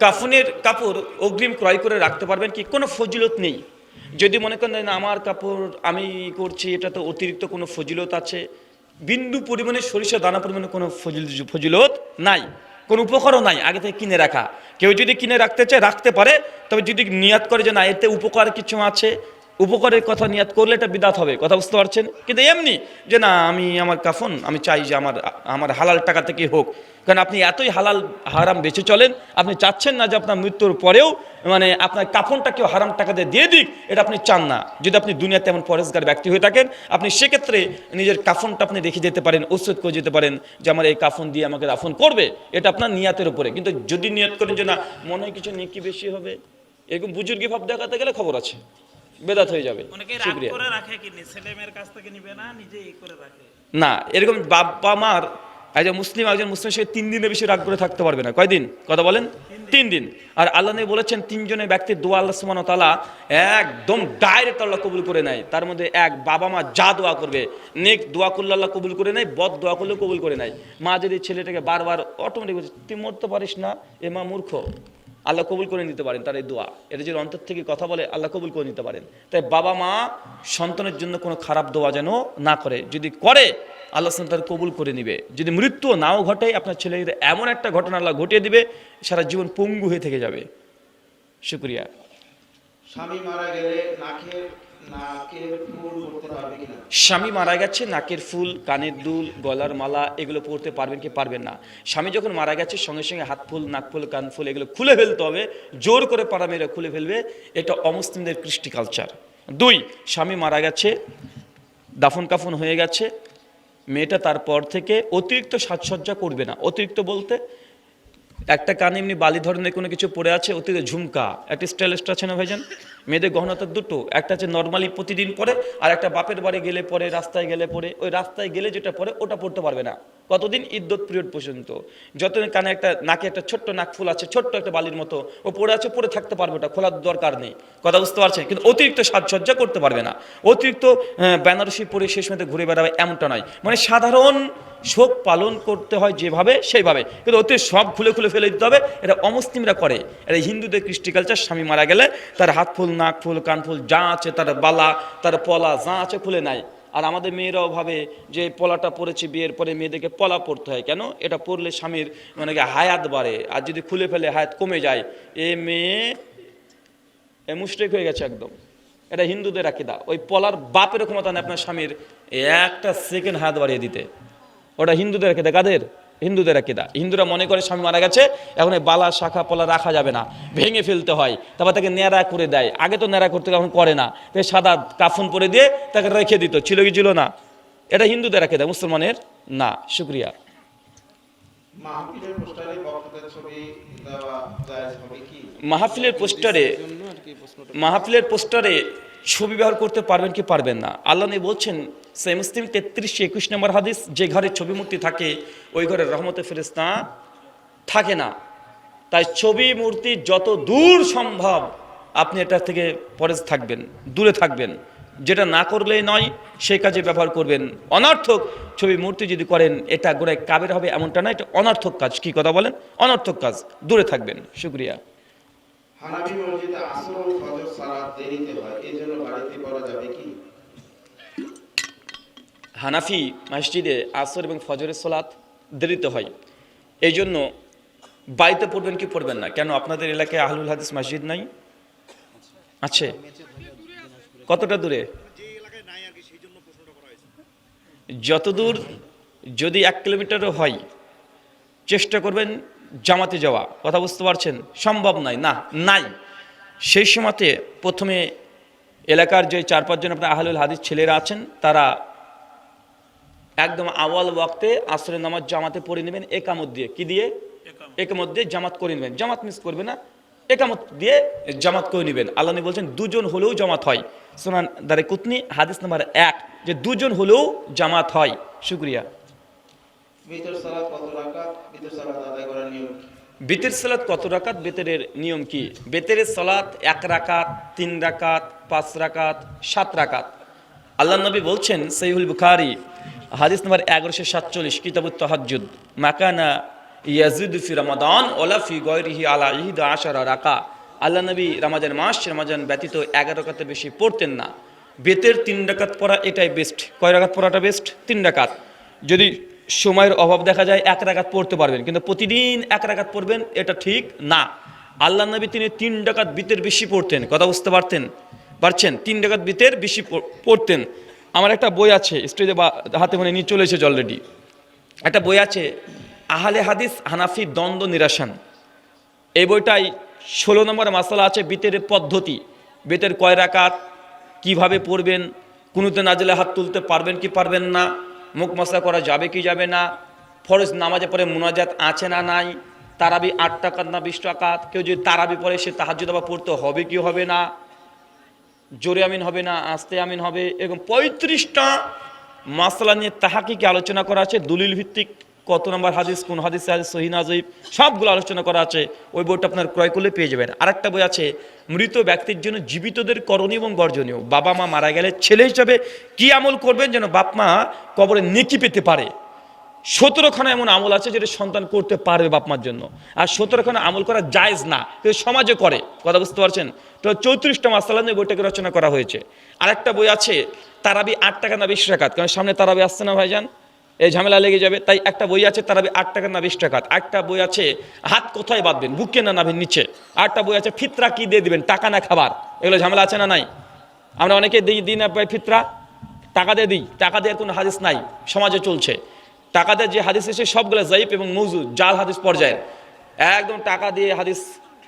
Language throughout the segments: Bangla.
কাফনের কাপড় অগ্রিম ক্রয় করে রাখতে পারবেন কি? কোনো ফজিলত নেই। যদি মনে করেন আমার কাপড় আমি করছি, এটা তো অতিরিক্ত কোনো ফজিলত আছে। বিন্দু পরিমাণে সরিষা, দানা পরিমাণে কোনো ফজিল, ফজিলত নাই। কোনো উপকারও নাই, আগে থেকে কিনে রাখা। কেউ যদি কিনে রাখতে চায়, রাখতে পারে। তবে যদি নিয়াত করে যে, না, এতে উপকার কিছু আছে উপকারের কথা নিয়াত করলে এটা বিদাত হবে, কথা বুঝতে পারছেন? কিন্তু এমনি যে না, আমি আমার কাফন, আমি চাই যে আমার আমার হালাল টাকা থেকে হোক। কারণ আপনি এতই হালাল হারাম বেঁচে চলেন, আপনি চাচ্ছেন না যে আপনার মৃত্যুর পরেও মানে আপনার কাফনটা কেউ হারাম টাকা দিয়ে দিয়ে দিক, এটা আপনি চান না। যদি আপনি দুনিয়াতে এমন পরেশগার ব্যক্তি হয়ে থাকেন, আপনি সেক্ষেত্রে নিজের কাফনটা আপনি রেখে যেতে পারেন ওষুধ করে যেতে পারেন যে আমার এই কাফন দিয়ে আমাকে দাফন করবে, এটা আপনার নিয়াতের উপরে। কিন্তু যদি নিয়াত করেন যে না, মনে হয় কিছু নেকি বেশি হবে, এরকম বুজুর্গি ভাব দেখাতে গেলে খবর আছে। বেদাত হয়ে যাবে। না এরকম বাবা মার একজন মুসলিম একজন মুসলিম সে তিন দিনের বেশি রাগ করে থাকতে পারবে না। কয়দিন? কথা বলেন? তিন দিন। আর আল্লাহ নবী বলেছেন তিনজনের ব্যক্তির দোয়া আল্লাহ সুমান তালা একদম ডাইরেক্ট আল্লাহ কবুল করে নেয়। তার মধ্যে এক বাবা মা যা দোয়া করবে নেক দোয়া করলে আল্লাহ কবুল করে নেয় বদ দোয়া করলে কবুল করে নেয়। মা যদি ছেলেটাকে বারবার অটোমেটিক তুই মরতে পারিস না এ মা মূর্খ। আল্লাহ কবুল করে নিতে পারেন তার এই দোয়া। এটা যদি অন্তর থেকে কথা বলে, আল্লাহ কবুল করে নিতে পারেন। তাই বাবা মা সন্তানের জন্য কোনো খারাপ দোয়া যেন না করে। যদি করে, আল্লাহ তার কবুল করে নিবে। যদি মৃত্যু নাও ঘটে, আপনার ছেলে এমন একটা ঘটনা আল্লাহ ঘটিয়ে দিবে, সারা জীবন পঙ্গু হয়ে থেকে যাবে। শুক্রিয়া। স্বামী মারা গেছে, নাকের ফুল, কানের দুল, গলার মালা, এগুলো পরতে পারবেন কি পারবেন না। স্বামী যখন মারা গেছে, সঙ্গে সঙ্গে হাত ফুল, নাক ফুল, কান ফুল, এগুলো খুলে ফেলতে হবে। জোর করে পাড়া মেয়েরা খুলে ফেলবে। এটা অমুসলিমদের কৃষ্টি কালচার দুই, স্বামী মারা গেছে, দাফন কাফন হয়ে গেছে। মেয়েটা তারপর থেকে অতিরিক্ত সাজসজ্জা করবে না। অতিরিক্ত বলতে একটা কানে এমনি বালি ধরনের কোনো কিছু পড়ে আছে, অতীতে ঝুমকা। একটা স্টাইলিস্ট আছে না ভাইজান? মেয়েদের গহনা দুটো, একটা আছে নর্মালি প্রতিদিন পরে, আর একটা বাপের বাড়ি গেলে পরে, রাস্তায় গেলে পরে, ওই রাস্তায় গেলে যেটা পরে, ওটা পড়তে পারবে না। কতদিন ইদ্যত পিরিয়ড পর্যন্ত? যতদিন কানে একটা নাকে একটা ছোট্ট নাক ফুল আছে, ছোট্ট একটা বালির মতো ও পড়ে আছে পরে থাকতে পারবে ওটা, খোলার দরকার নেই। কথা বুঝতে পারছেন? কিন্তু অতিরিক্ত সাজসজ্জা করতে পারবে না। অতিরিক্ত বেনারসি পরে শেষ মেয়েতে ঘুরে বেড়াবে এমনটা নয়। মানে সাধারণ শোক পালন করতে হয় যেভাবে, সেইভাবে। কিন্তু ওতে সব খুলে খুলে ফেলে দিতে হবে। এটা অমুসলিমরা করে। এটা হিন্দুদের কৃষ্টি কালচার স্বামী মারা গেলে তার হাত ফুল, নাক ফুল, কান ফুল যা আছে, তার বালা, তার পলা যা আছে খুলে নাই। আর আমাদের মেয়েরাও ভাবে যে পলাটা পরেছে বিয়ের পরে মেয়েদেরকে পলা পড়তে হয়। কেন? এটা পরলে স্বামীর মানে কি হায়াত বাড়ে। আর যদি খুলে ফেলে হায়াত কমে যায়, এ মেয়ে, এ মুস্টেক হয়ে গেছে একদম। এটা হিন্দুদের আকিদা। ওই পলার বাপের ক্ষমতা নেই আপনার স্বামীর। একটা সেকেন্ড হাত বাড়িয়ে দিতে। ওটা হিন্দুদের আকিদা। কাদের? হিন্দুদের আকিদা। হিন্দুরা মনে করে স্বামী মারা গেছে, এখন বালা শাখা পলা রাখা যাবে না, ভেঙে ফেলতে হয়, তারপর তাকে ন্যাড়া করে দেয়। আগে তো ন্যাড়া করতে এখন করে না। তাই সাদা কাফন পরে দিয়ে তাকে রেখে দিত, ছিল কি ছিল না? এটা হিন্দুদের আকিদা, মুসলমানের না, শুক্রিয়া। মাহফিলের পোস্টারে বক্তাদের ছবি দেওয়া যায় হবে কি? মাহফিলের পোস্টারে মাহফিলের ছবি ব্যবহার করতে পারবেন কি পারবেন না? আল্লাহ নবী বলছেন সে মুসলিম তেত্রিশে একুশ নম্বর হাদিস যে ঘরে ছবি মূর্তি থাকে ওই ঘরে রহমতে ফেরেস্তা থাকে না। তাই ছবি মূর্তি যত দূর সম্ভব আপনি এটা থেকে পরে থাকবেন দূরে থাকবেন। যেটা না করলেই নয় সেই কাজে ব্যবহার করবেন। অনর্থক ছবি মূর্তি যদি করেন এটা গোড়ায় কাবের হবে এমনটা না এটা অনর্থক কাজ। কি কথা বলেন? অনর্থক কাজ। দূরে থাকবেন। শুক্রিয়া। হানাফি মসজিদে আসর এবং ফজরের সোলাত দেরিতে হয়। এই জন্য বাড়িতে পড়বেন কি পড়বেন না? কেন আপনাদের এলাকায় আহলুল হাদিস মসজিদ নাই? আছে। কতটা দূরে? যত দূর যদি এক কিলোমিটারও হয় চেষ্টা করবেন জামাতে যাওয়া। কথা বুঝতে পারছেন? সম্ভব নয়। না নাই। সেই সময়তে প্রথমে এলাকার যে চার পাঁচজন আপনার আহলুল হাদিস ছেলেরা আছেন তারা একদম আওয়াল ওয়াক্তে আশ্রয় নামাজ জামাতে পড়ে নেবেন একামত দিয়ে। কি দিয়ে? একামত। দিয়ে জামাত করে নেবেন। জামাত মিস করবে না। একামত দিয়ে জামাত করে নেবেন। আল্লাহ বলছেন দুজন হলেও জামাত হয়। সোনান দারে কুতনি হাদিস নাম্বার এক যে দুজন হলেও জামাত হয়। শুক্রিয়া? বেতের সালাত কত রাকাত? বেতের নিয়ম কি? বেতের সালাত এক রাকাত তিন রাকাত পাঁচ রাকাত সাত রাকাত। আল্লাহ নবী বলছেন সৈহুল বুখারি হাদিস নম্বর এগারোশো সাতচল্লিশ কিতাবুত তহাজুদ মাকানা ইয়াজিদ ফি রমাদান ওলা ফি গয়রিহি আলা ইহিদ আশারা রাকা আল্লাহ নবী রমাজান মাস, রমাজান ব্যতীত এগারো রাকাতে বেশি পড়তেন না। বেতের তিন রাকাত পড়া এটাই বেস্ট কয় রাকাত পড়াটা বেস্ট তিন ডাকাত যদি সময়ের অভাব দেখা যায়, এক রাকাত পড়তে পারবেন। কিন্তু প্রতিদিন এক রাকাত পড়বেন, এটা ঠিক না। আল্লাহ নবী তিনি তিন ডাকাত বিতের বেশি পড়তেন। কথা বুঝতে পারতেন? পারছেন? তিন ডাকাত বিতের বেশি পড়- পড়তেন। আমার একটা বই আছে, স্টেজে বা, হাতে মানে নিয়ে চলে এসেছে অলরেডি একটা বই আছে, আহলে হাদিস হানাফি দ্বন্দ্ব নিরাসান। এই বইটাই ষোলো নম্বর মাসালা আছে বেতের পদ্ধতি। বেতের কয় রাকাত, কীভাবে পড়বেন কোনোতে না জেলে হাত তুলতে পারবেন কি পারবেন না, মুখ মশলা করা যাবে কি যাবে না, ফরজ নামাজে পরে মুনাজাত আছে না নাই, তারাবি আট টাকাত না বিশ টাকাত কেউ যদি তারাবি পরে সে তাহাজ্জুদ আবার পড়তে হবে কি হবে না, জোরে আমিন হবে না, আস্তে আমিন হবে, এরকম পঁয়ত্রিশটা মাসলা নিয়ে তাহাকিকে আলোচনা করা আছে, দলিল ভিত্তিক কত নম্বর হাদিস, কোন হাদিস হাদিস সহিনা জয়ীব, সবগুলো আলোচনা করা আছে। ওই বইটা আপনার ক্রয় করলে পেয়ে যাবেন। আরেকটা বই আছে, মৃত ব্যক্তির জন্য জীবিতদের করণীয় এবং বর্জনীয় বাবা মা মারা গেলে ছেলে হিসাবে কি আমল করবেন যেন বাপ মা কবরে নেকি পেতে পারে? সতেরোখানা এমন আমল আছে যেটা সন্তান করতে পারবে বাপ মার জন্য। আর সতেরোখানা আমল করা জায়েজ না সমাজে করে। কথা বুঝতে পারছেন? তো চৌত্রিশটা মাসালা নিয়ে বইটাকে রচনা করা হয়েছে। আরেকটা বই আছে, তারাবি আট টাকা না বিশ টাকাত কারণ সামনে তারাবি আসছে না ভাইজান? এই ঝামেলা লেগে যাবে, তাই একটা বই আছে তারাবি আট টাকা না বিশ টাকা। একটা বই আছে, হাত কোথায় বাঁধবেন? বুকে না নাভের নিচে। আরেকটা বই আছে, ফিতরা কি দিয়ে দিবেন? টাকা না খাবার। এগুলো ঝামেলা আছে না নাই? আমরা অনেকে দিই দিই না ফিতরা। টাকা দিয়ে দিই, টাকা দেওয়ার কোনো হাদিস নাই, সমাজে চলছে। টাকা দিয়ে যে হাদিস এসে সবগুলো জাইফ এবং মৌজুদ জাল হাদিস পর্যায়ের। একদম টাকা দিয়ে হাদিস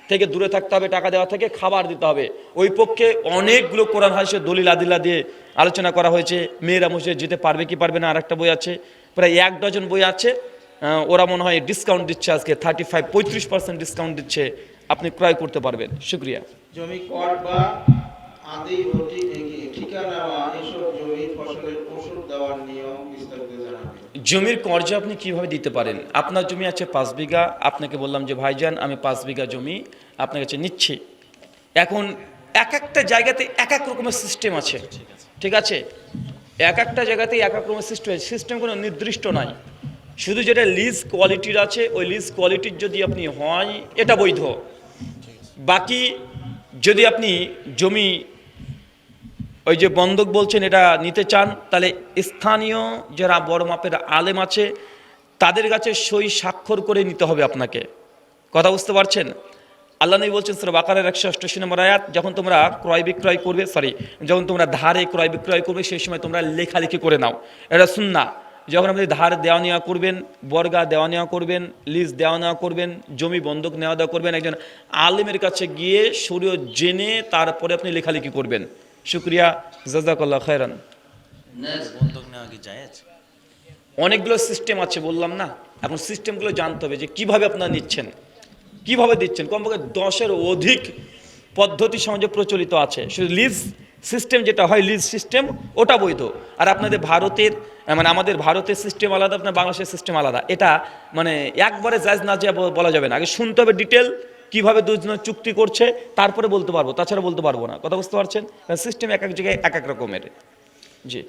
থেকে দূরে থাকতে হবে, টাকা দেওয়া থেকে খাবার দিতে হবে। ওই পক্ষে অনেকগুলো কোরআন হাদিসের দলিল আদিল্লা দিয়ে আলোচনা করা হয়েছে। মেয়েরা মসজিদে যেতে পারবে কি পারবে না আর একটা বই আছে। প্রায় এক ডজন বই আছে। ওরা মনে হয় ডিসকাউন্ট দিচ্ছে আজকে থার্টি ফাইভ পঁয়ত্রিশ পার্সেন্ট ডিসকাউন্ট দিচ্ছে। আপনি ক্রয় করতে পারবেন। শুক্রিয়া। জমি কট বা আদি ও ঠি- এ- ঠিকা নেওয়া এসব ফসলের ওষুধ দেওয়ার নিয়ম জমির কর্জ আপনি কীভাবে দিতে পারেন? আপনার জমি আছে পাঁচ বিঘা আপনাকে বললাম যে ভাইজান আমি পাঁচ বিঘা জমি আপনার কাছে নিচ্ছি। এখন এক একটা জায়গাতে এক এক রকমের সিস্টেম আছে। ঠিক আছে? এক একটা জায়গাতে এক এক রকমের সিস্টেম সিস্টেম কোনো নির্দিষ্ট নাই। শুধু যেটা লিজ কোয়ালিটির আছে ওই লিজ কোয়ালিটির যদি আপনি হয় এটা বৈধ। বাকি যদি আপনি জমি ওই যে বন্ধক বলছেন, এটা নিতে চান, তাহলে স্থানীয় যারা বড় মাপের আলেম আছে, তাদের কাছে সই স্বাক্ষর করে নিতে হবে আপনাকে। কথা বুঝতে পারছেন? আল্লাহ নবী বলছেন স্যার বাকারের একশো অষ্টাশি নম্বর আয়াত, যখন তোমরা ক্রয় বিক্রয় করবে সরি যখন তোমরা ধারে ক্রয় বিক্রয় করবে, সেই সময় তোমরা লেখালেখি করে নাও। এটা শুননা যখন আপনি ধার দেওয়া নেওয়া করবেন, বর্গা দেওয়া নেওয়া করবেন, লিজ দেওয়া নেওয়া করবেন, জমি বন্ধক নেওয়া দেওয়া করবেন, একজন আলেমের কাছে গিয়ে শরীয় জেনে তারপরে আপনি লেখালেখি করবেন। শুক্রিয়া, জাজাকাল্লাহ খায়রান। অনেকগুলো সিস্টেম আছে, বললাম না? এখন সিস্টেমগুলো জানতে হবে যে কীভাবে আপনারা নিচ্ছেন, কীভাবে দিচ্ছেন? কমপক্ষে দশের অধিক পদ্ধতি সমাজে প্রচলিত আছে। শুধু লিজ সিস্টেম যেটা হয় লিজ সিস্টেম ওটা বৈধ। আর আপনাদের ভারতের মানে আমাদের ভারতের সিস্টেম আলাদা, আপনার বাংলাদেশের সিস্টেম আলাদা। এটা মানে একবারে জাজ না যে বলা যাবে না। আগে শুনতে হবে ডিটেল কীভাবে দুজন চুক্তি করছে তারপরে বলতে পারব তাছাড়া বলতে পারব না। কথা বুঝতে পারছেন? সিস্টেম এক এক জায়গায় এক এক রকমের। জি।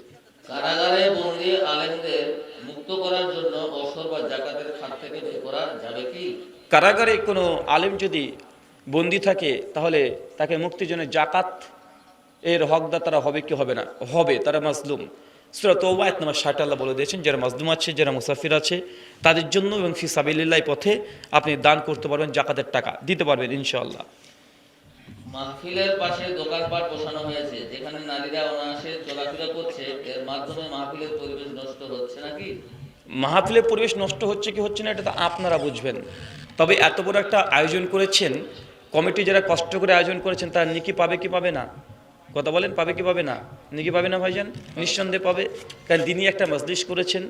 কারাগারে বন্দী আলেমদের মুক্ত করার জন্য অসর বা জাকাতের খাত থেকে বের করা যাবে কি? কারাগারে কোনো আলেম যদি বন্দি থাকে তাহলে তাকে মুক্তির জন্য জাকাত এর হকদার তারা হবে কি হবে না? হবে তারা মাজলুম। সুরা তৌবা এক নম্বর ষাট আল্লাহ বলে দিয়েছেন যারা মাজলুম আছে যারা মুসাফির আছে তাদের জন্য এবং ফি সাবিল্লাহ পথে আপনি দান করতে পারবেন জাকাতের টাকা দিতে পারবেন ইনশাআল্লাহ। মাহফিলের পাশে দোকানপাট বসানো হয়েছে যেখানে নারীরা অনায়াসে চলাফেরা করছে এর মাধ্যমে মাহফিলের পরিবেশ নষ্ট হচ্ছে নাকি? মাহফিলের পরিবেশ নষ্ট হচ্ছে কি হচ্ছে না এটা তো আপনারা বুঝবেন। তবে এত বড় একটা আয়োজন করেছেন কমিটি যারা কষ্ট করে আয়োজন করেছেন তারা নিকি পাবে কি পাবে না? কথা বলেন, পাবে কি পাবে না? নিকি পাবে না ভাইজান? নিঃসন্দেহে পাবে। কারণ তিনি একটা মজলিস করেছেন।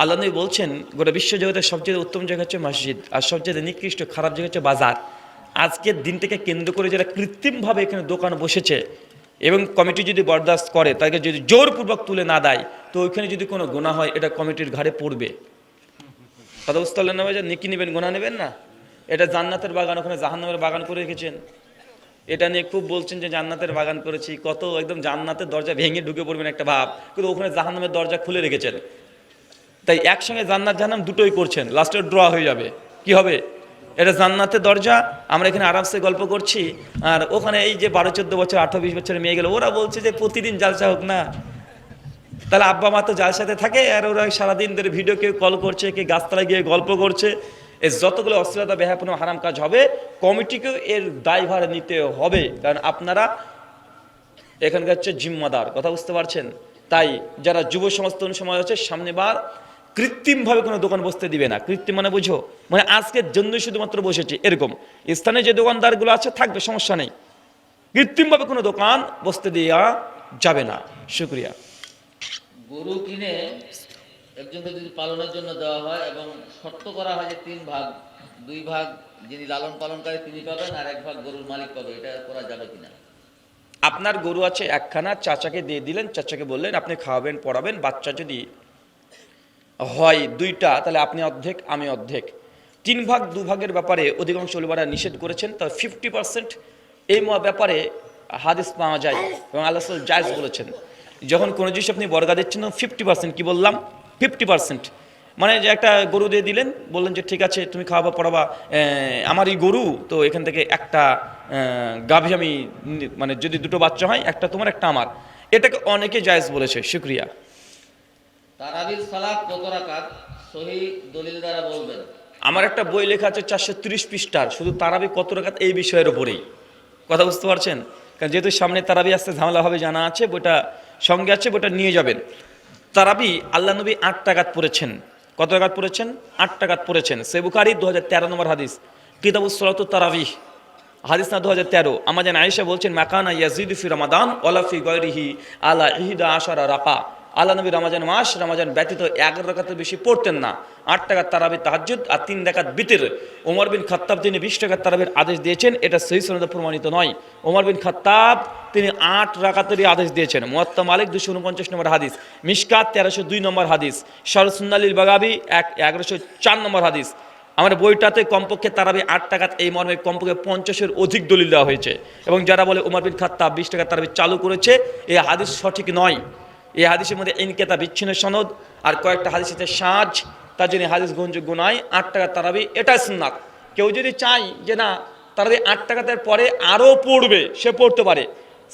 আল্লাহ নবী বলছেন, গোটা বিশ্বজগতের সবচেয়ে উত্তম জায়গা হচ্ছে মসজিদ, আর সবচেয়ে নিকৃষ্ট খারাপ জায়গা হচ্ছে বাজার। আজকের দিনটাকে কেন্দ্র করে যারা কৃত্রিমভাবে এখানে দোকান বসেছে, এবং কমিটি যদি বরদাস্ত করে তাকে যদি জোরপূর্বক তুলে না দেয়, তো ওইখানে যদি কোনো গোনা হয়, এটা কমিটির ঘাড়ে পড়বে। কথা বুঝতে পারলেন না ভাইজান? নিকি নেবেন, গোনা নেবেন না? এটা জান্নাতের বাগান, ওখানে জাহান্নামের বাগান করে রেখেছেন। এটা নিয়ে খুব বলছেন যে জান্নাতের বাগান করেছি, কত একদম জান্নাতের দরজা ভেঙে ঢুকে পড়বেন একটা ভাব। কিন্তু ওখানে জাহান্নামের দরজা খুলে রেখেছেন। তাই একসঙ্গে জান্নাত জাহান্নাম দুটোই করছেন লাস্টে ড্র হয়ে যাবে। কি হবে? এটা জান্নাতের দরজা, আমরা এখানে আরামসে গল্প করছি, আর ওখানে এই যে বারো, চোদ্দ বছর, আঠারো, বিশ বছরের মেয়ে গেল, ওরা বলছে যে প্রতিদিন জালসা হোক না। তাহলে আব্বা মা তো সাথে থাকে, আর ওরা সারাদিন ধরে ভিডিও কেউ কল করছে কে গাছতলায় গিয়ে গল্প করছে। এর যতগুলো অশ্লীলতা ব্যাহাপন হারাম কাজ হবে, কমিটিকেও এর দায়ভার নিতে হবে। কারণ আপনারা এখানকার হচ্ছে জিম্মাদার, কথা বুঝতে পারছেন? তাই যারা যুব তরুণ সমাজ আছে, সামনেবার কৃত্রিমভাবে কোনো দোকান বসতে দিবে না। কৃত্রিম মানে বুঝো? মানে আজকের জন্যই শুধুমাত্র বসেছি, এরকম। স্থানে যে দোকানদারগুলো আছে, থাকবে, সমস্যা নেই। কৃত্রিমভাবে কোনো দোকান বসতে দেওয়া যাবে না। শুক্রিয়া। গরু কিনে একজনকে যদি পালনের জন্য দেওয়া হয় এবং শর্ত করা হয় যে তিন ভাগ, দুই ভাগ যিনি লালন পালনকারী তিনি পাবেন আর এক ভাগ গরুর মালিক পাবে, এটা করা যাবে কিনা? আপনার গরু আছে একখানা, চাচাকে দিয়ে দিলেন, চাচাকে বললেন, আপনি খাওয়াবেন, পড়াবেন, বাচ্চা যদি হয় দুইটা, তাহলে আপনি অর্ধেক, আমি অর্ধেক। তিন ভাগ, দু ভাগের ব্যাপারে অধিকাংশ ওলিমারা নিষেধ করেছেন, তবে ফিফটি পার্সেন্ট এই ব্যাপারে হাদিস পাওয়া যায় এবং আল্লাহ জায়জ বলেছেন। যখন কোনো জিনিস আপনি বর্গা দিচ্ছেন ফিফটি পার্সেন্ট কী বললাম? Fifty percent. মানে যে একটা গরু দিয়ে দিলেন বললেন যে ঠিক আছে তুমি খাওয়াবা পড়াবা। আমার এই গরু তো এখান থেকে একটা গাভী আমি মানে যদি দুটো বাচ্চা হয় একটা তোমার একটা আমার। এটাকে অনেকে জায়েজ বলেছে শুক্রিয়া। তারাবির সালাত কত রাকাত সহি দলিল দ্বারা বলবেন। আমার একটা বই লেখা আছে চারশো তিরিশ পৃষ্ঠার। শুধু তারাবি কত রাখাত এই বিষয়ের উপরেই। কথা বুঝতে পারছেন? কারণ যেহেতু সামনে তারাবি আসতে ঝামেলা হবে জানা আছে বইটা সঙ্গে আছে বইটা নিয়ে যাবেন। তারাবি আল্লাহ নবী আট টাকাত পড়েছেন। কত টাকাত পড়েছেন? আট টাকাত পড়েছেন। সেবুকারি দু হাজার তেরো নম্বর হাদিস। কিতাবুস সলাত তারাবি হাদিস না দু হাজার তেরো। আমাদের আয়েশা বলছেন, মাকানা ইয়াজিদ ফি রমাদান ওলাফি গৈরিহি আলা ইহিদা আশারা রাকা আল্লাহ নবী রমাজান মাস, রমাজান ব্যতীত এগারো রাকাতের বেশি পড়তেন না। আট টাকার তারাবি তাহাজ্জুদ আর তিন রাকাত বিতির। ওমর বিন খাত্তাব তিনি বিশ টাকার তারাবির আদেশ দিয়েছেন, এটা সহি সনদে প্রমাণিত নয়। ওমর বিন খাত্তাব তিনি আট রাকাতেরই আদেশ দিয়েছেন। মোয়াত্তা মালিক দুশো উনপঞ্চাশ নম্বর হাদিস মিসকাত তেরোশো দুই নম্বর হাদিস সরসুন্নালিল বাগাবি এক এগারোশো চার নম্বর হাদিস। আমার বইটাতে কমপক্ষে তারাবি আট টাকাত এই মর্মে কমপক্ষে পঞ্চাশের অধিক দলিল দেওয়া হয়েছে। এবং যারা বলে উমর বিন খাত্তাব বিশ টাকা তারাবি চালু করেছে এই হাদিস সঠিক নয়। এই হাদিসের মধ্যে ইনকেতা বিচ্ছিন্ন সনদ আর কয়েকটা হাদিসেতে সাজ, তার জন্য হাদিস গ্রহণযোগ্য নয়, আট টাকা তারাবি, এটাই সুন্নাত। কেউ যদি চাই যে না, তারাবি আট টাকাতের পরে আরও পড়বে, সে পড়তে পারে।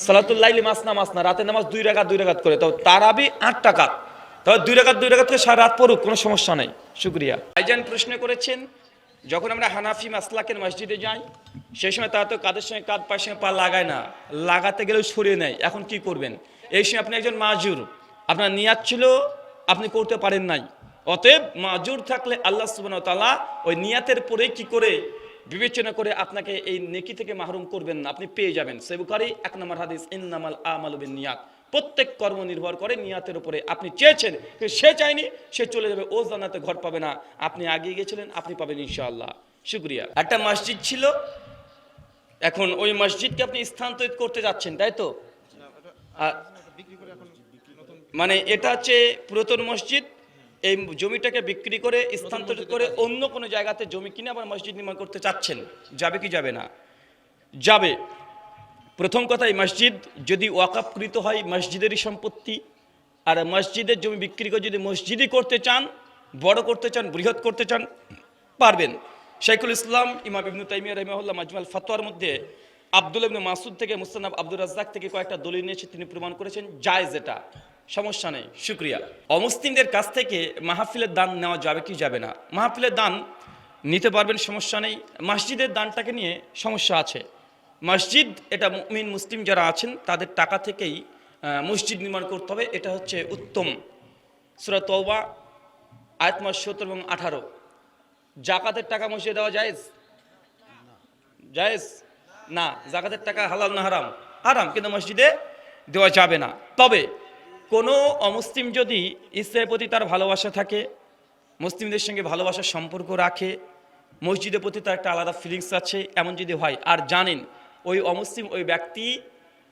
সালাতুল্লাইলি মাসনা মাসনা রাতে নামাজ দুই রাকাত দুই রাকাত করে। তো তারাবি আট টাকাত। তবে দুই রাকাত দুই রাকাত করে সারা রাত পড়ুক, কোনো সমস্যা নেই। শুক্রিয়া। ভাইজান প্রশ্ন করেছেন, যখন আমরা হানাফি মাসলাকের মসজিদে যাই সেই সময় তারা তো কাদের সঙ্গে কাঁধ, পায়ের সঙ্গে পা লাগায় না। লাগাতে গেলেও সরিয়ে নেয়। এখন কি করবেন? এই সময় আপনি একজন মাজুর। আপনার নিয়াত ছিল, আপনি করতে পারেন নাই। অতএব মাজুর থাকলে আল্লাহ তালা ওই নিয়াতের পরে কি করে বিবেচনা করে আপনাকে এই নেকি থেকে মাহরুম করবেন না, আপনি পেয়ে যাবেন। সেবুকারি এক নম্বর হাদিস, ইন্নামাল আমাল নিয়াত। প্রত্যেক কর্ম নির্ভর করে নিয়াতের উপরে। আপনি চেয়েছেন সে চায়নি, সে চলে যাবে, ও জান্নাতে ঘর পাবে না। আপনি আগিয়ে গেছিলেন, আপনি পাবেন ইনশাআল্লাহ। শুক্রিয়া। একটা মসজিদ ছিল, এখন ওই মসজিদকে আপনি স্থানান্তরিত করতে যাচ্ছেন, তাই তো? মানে এটা হচ্ছে পুরাতন মসজিদ, এই জমিটাকে বিক্রি করে স্থানান্তরিত করে অন্য কোনো জায়গাতে জমি কিনে আবার মসজিদ নির্মাণ করতে চাচ্ছেন। যাবে কি যাবে না? যাবে। প্রথম কথা, এই মসজিদ যদি ওয়াকাপকৃত হয়, মসজিদেরই সম্পত্তি। আর মসজিদের জমি বিক্রি করে যদি মসজিদই করতে চান, বড় করতে চান, বৃহৎ করতে চান, পারবেন। শাইখুল ইসলাম, ইমাম ইবনু তাইমিয়া রহমাহুল্লাহ, মাজমাল ফতোয়ার মধ্যে আব্দুল ইবনু মাসুদ থেকে মুস্তানাব আব্দুর রাজ্জাক থেকে কয়েকটা দলিল নিয়েছে তিনি প্রমাণ করেছেন, জায়েজ এটা। সমস্যা নেই, শুক্রিয়া। অমুসলিমদের কাছ থেকে মাহফিলের দান নেওয়া যাবে কি যাবে না? মাহফিলের দান নিতে পারবেন, সমস্যা নেই। মসজিদের দানটাকে নিয়ে সমস্যা আছে। মসজিদ, এটা মুমিন, মুসলিম যারা আছেন, তাদের টাকা থেকেই মসজিদ নির্মাণ করতে হবে, এটা হচ্ছে উত্তম। সুরা তওবা, আয়াত মাস সত্তর এবং আঠারো। জাকাতের টাকা মসজিদে দেওয়া জায়েজ? জায়েজ? না, জাকাতের টাকা হালাল না হারাম। হারাম, কিন্তু মসজিদে দেওয়া যাবে না। তবে কোনো অমুসলিম যদি ইসলামের প্রতি তার ভালোবাসা থাকে, মুসলিমদের সঙ্গে ভালোবাসার সম্পর্ক রাখে, মসজিদের প্রতি তার একটা আলাদা ফিলিংস আছে, এমন যদি হয়, আর জানেন ওই অমুসলিম ওই ব্যক্তি,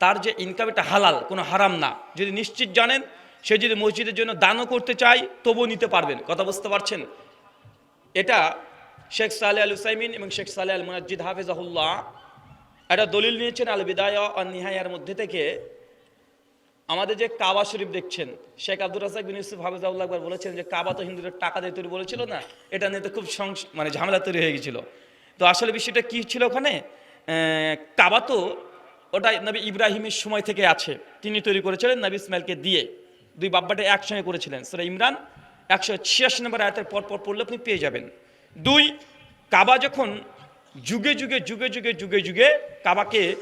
তার যে ইনকাম এটা হালাল, কোনো হারাম না। যদি নিশ্চিত জানেন, সে যদি মসজিদের জন্য দানও করতে চায়, তবুও নিতে পারবেন। কথা বুঝতে পারছেন? এটা শেখ সালে আল হুসাইমিন এবং শেখ সালে আল মুনাজ্জিদ হাফিজাহুল্লাহ একটা দলিল নিয়েছেন আল বিদায় আর নিহায়ার মধ্যে থেকে। আমাদের যে কাবা শরীফ দেখছেন, শেখ আব্দুর রাজাক বিন ইউসুফ হাফিজাউল্লাহ একবার বলেছেন যে কাবা তো হিন্দুদের টাকা দিয়ে তৈরি বলেছিল না, এটা নিয়ে তো খুব মানে ঝামেলা তৈরি হয়ে গেছিল। তো আসলে বিষয়টা কী ছিল ওখানে? কাবা তো ওটা নবী ইব্রাহিমের সময় থেকে আছে, তিনি তৈরি করেছিলেন নবী ইসমাইলকে দিয়ে। দুই বাব্বাটা একসঙ্গে করেছিলেন সেটা ইমরান একশো ছিয়াশি নম্বর আয়াতের পর পর পড়লে আপনি পেয়ে যাবেন। দুই, কাবা যখন যুগে যুগে যুগে যুগে যুগে যুগে কাবাকে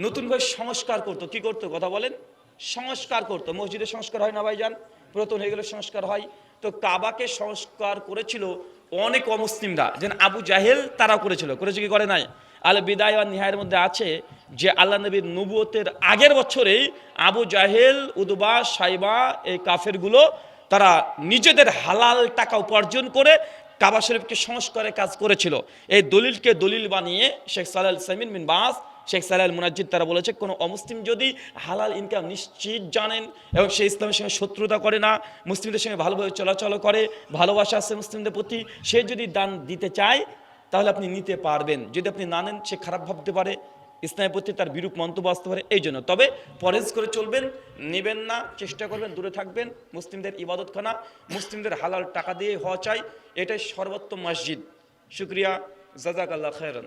নতুনভাবে সংস্কার করতো। কি করতো? কথা বলেন। সংস্কার করতো। মসজিদে সংস্কার হয় না ভাইজান? পুরাতন হয়ে গেলে সংস্কার হয়। তো কাবাকে সংস্কার করেছিল অনেক অমুসলিমরা। যেন আবু জাহেল তারা করেছিল। করেছে কি করে নাই? আল বিদায় আর নিহায়ের মধ্যে আছে যে আল্লাহ নবীর নবুয়তের আগের বছরেই আবু জাহেল, উদবা, সাইবা এই কাফেরগুলো তারা নিজেদের হালাল টাকা উপার্জন করে কাবা শরীফকে সংস্কারের কাজ করেছিল। এই দলিলকে দলিল বানিয়ে শেখ সালাল সামিন বিন বাস, শেখ সালাল মুনাজ্জিদ তারা বলেছে, কোনো অমুসলিম যদি হালাল ইনকাম নিশ্চিত জানেন এবং সে ইসলামের সঙ্গে শত্রুতা করে না, মুসলিমদের সঙ্গে ভালোভাবে চলাচল করে, ভালোবাসা আছে মুসলিমদের প্রতি, সে যদি দান দিতে চায়, তাহলে আপনি নিতে পারবেন। যদি আপনি না নেন, সে খারাপ ভাবতে পারে। ইসলামের প্রতি তার বিরূপ মন্তব্য আসতে পারে, এই জন্য। তবে পরেজ করে চলবেন, নেবেন না, চেষ্টা করবেন, দূরে থাকবেন। মুসলিমদের ইবাদতখানা, মুসলিমদের হালাল টাকা দিয়ে হওয়া চাই, এটাই সর্বোত্তম মসজিদ। শুক্রিয়া জাজাক আল্লাহ খায়রান।